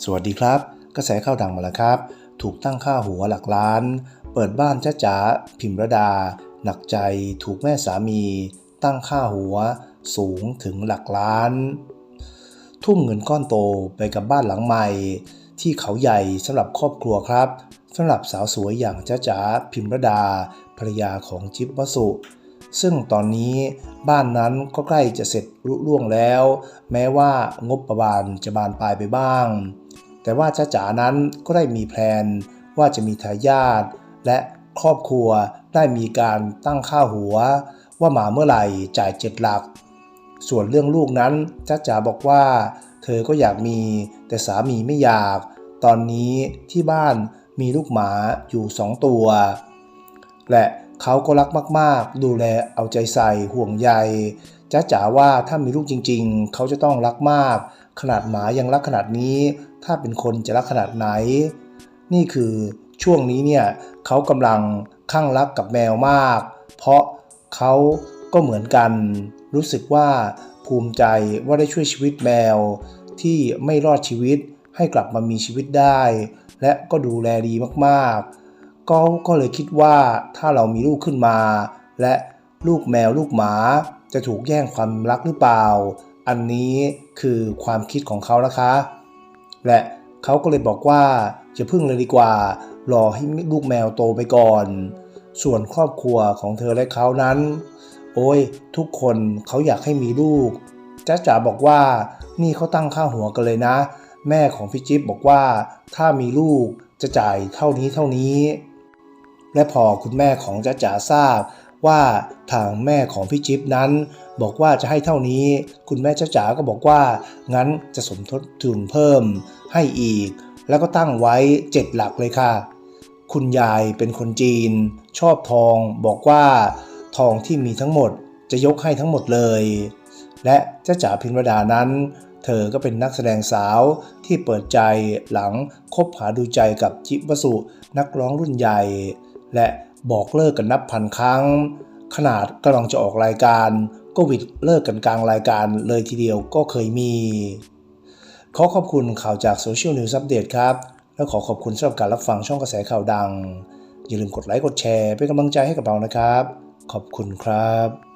สวัสดีครับ กระแสข่าวดังมาแล้วครับ ถูกตั้งค่าหัวหลักล้าน เปิดบ้านจ้าจ๋าพิมรดา หนักใจถูกแม่สามี ตั้งค่าหัวสูงถึงหลักล้าน ทุ่มเงินก้อนโตไปกับบ้านหลังใหม่ ที่เขาใหญ่สำหรับครอบครัวครับสำหรับสาวสวยอย่างจ้าจ๋าพิมรดา ภรรยาของจิ๊บวสุ ซึ่งตอนนี้บ้านนั้นก็ใกล้จะเสร็จรุล่วงแล้ว แม้ว่างบประมาณจะบานปลายไปบ้าง แต่ว่าจ้าจ๋านั้นก็ได้มีแพลนว่าจะมีทายาทและครอบครัวได้มีการตั้งค่าหัว ว่ามาเมื่อไหร่จ่ายเจ็ดหลัก ส่วนเรื่องลูกนั้นจ้าจ๋าบอกว่า เธอก็อยากมีแต่สามีไม่อยาก ตอนนี้ที่บ้านมีลูกหมาอยู่สองตัว และ เขาก็รักมากๆ ดูแลเอาใจใส่ห่วงใยจ้าจ๋าว่าถ้ามีลูกจริง ๆ เขาจะต้องรักมาก ขนาดหมายังรักขนาดนี้ ถ้าเป็นคนจะรักขนาดไหน นี่คือช่วงนี้เนี่ยเขากำลังข้างรักกับแมวมาก เพราะเขาก็เหมือนกัน รู้สึกว่าภูมิใจว่าได้ช่วยชีวิตแมว ที่ไม่รอดชีวิตให้กลับมามีชีวิตได้ และก็ดูแลดีมากๆ ก็ก็เลยคิดว่าถ้าเรามีลูกขึ้นมา และลูกแมวลูกหมา จะถูกแย่งความรักหรือเปล่า อันนี้คือความคิดของเขานะคะ และเขาก็เลยบอกว่าจะพึ่งเลยดีกว่า รอให้ลูกแมวโตไปก่อน ส่วนครอบครัวของเธอและเขานั้น โอ้ยทุกคนเขาอยากให้มีลูกจ้าจ๋าบอกว่านี่เขาตั้งค่าหัวกันเลยนะ แม่ของพี่จิ๊บบอกว่าถ้ามีลูกจะจ่ายเท่านี้เท่านี้ และพอคุณแม่ของจ้าจ๋าทราบว่าทางแม่ของพี่จิ๊บนั้น บอกว่าจะให้เท่านี้ คุณแม่จ้าจ๋าก็บอกว่า งั้นจะสมทบทุนเพิ่มให้อีก แล้วก็ตั้งไว้ 7 หลักเลยค่ะ คุณยายเป็นคนจีน ชอบทองบอกว่าทองที่มีทั้งหมดจะยกให้ทั้งหมดเลย และจ้าจ๋าพิมรดานั้น เธอก็เป็นนักแสดงสาวที่เปิดใจหลังคบหาดูใจกับจิบวสุนักร้องรุ่นใหญ่ และบอกเลิกกันนับพันครั้ง ขนาดกำลังจะออกรายการ ก็วิดเลิกกันกลางรายการเลยทีเดียวก็เคยมี ขอขอบคุณข่าวจากโซเชียลนิวส์อัปเดตครับ และขอขอบคุณสำหรับการรับฟังช่องกระแสข่าวดัง อย่าลืมกดไลค์กดแชร์เป็นกำลังใจให้กับเรานะครับ ขอบคุณครับ